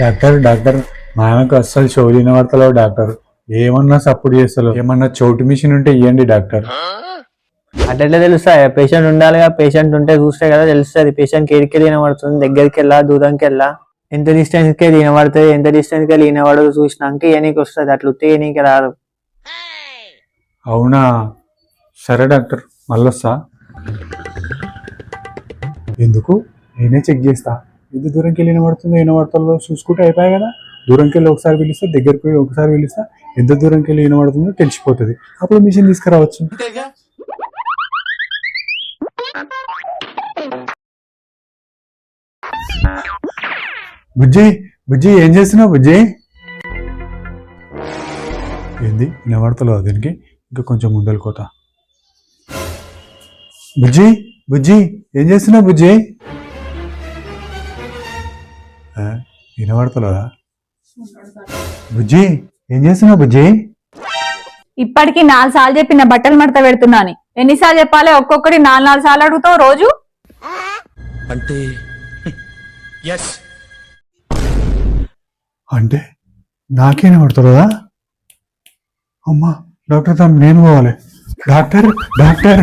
Doctor doctor మా ఆమెకు అస్సలు చెవులు వినబడతలేవు డాక్టర్. ఏమన్నా సపోర్ట్ చేస్తలేవు ఏమన్నా చోటు మిషన్ ఉంటే ఇవ్వండి డాక్టర్. అట్లా తెలుస్తాయి? పేషెంట్ ఉండాలిగా పేషెంట్ ఉంటే చూస్తే కదా తెలుస్తుంది. పేషెంట్ కేడికి వినబడుతుంది దగ్గరికి వెళ్ళా దూరంకి వెళ్ళా. ఎంత డిస్టెన్స్కి వినబడుతుంది ఎంత డిస్టెన్స్కి వినబడదు చూసినాక ఏనీకి వస్తుంది. అట్లా ఉత్తే ఏనీకి రాదు అవునా? సరే డాక్టర్ మళ్ళొస్తా. ఎందుకు? నేనే చెక్ చేస్తా. ఎంత దూరంకి వెళ్ళి వినబడుతుందో వినబడుతుందో చూసుకుంటే అయిపోయాయి కదా. దూరంకి వెళ్ళి ఒకసారి పిలుస్తా దగ్గరికి పోయి ఒకసారి పిలుస్తా ఎంత దూరంకి వెళ్ళి వినబడుతుందో తెలిసిపోతుంది. అప్పుడు మిషన్ తీసుకురావచ్చు. బుజ్జి బుజ్జి ఏం చేస్తున్నావు బుజ్జి? ఏంది వినబడతలేదు దీనికి? ఇంకా కొంచెం ముందలుకోతా బుజ్జి బుజ్జి ఏం చేస్తున్నావు బుజ్జి? వినబడతలేదా? బుజ్జి ఏం చేస్తున్నావు బుజ్జి? ఇప్పటికి నాలుగు సార్లు చెప్పిన బట్టలు మడత పెడుతున్నాను ఎన్నిసార్లు చెప్పాలి? ఒక్కొక్కటి నాలుగు నాలుగు సార్లు అడుగుతావు రోజు? అంటే అంటే నాకే వినబడతలేదా? అమ్మా డాక్టర్ తమ్ముడు నేను పోవాలి. Doctor doctor.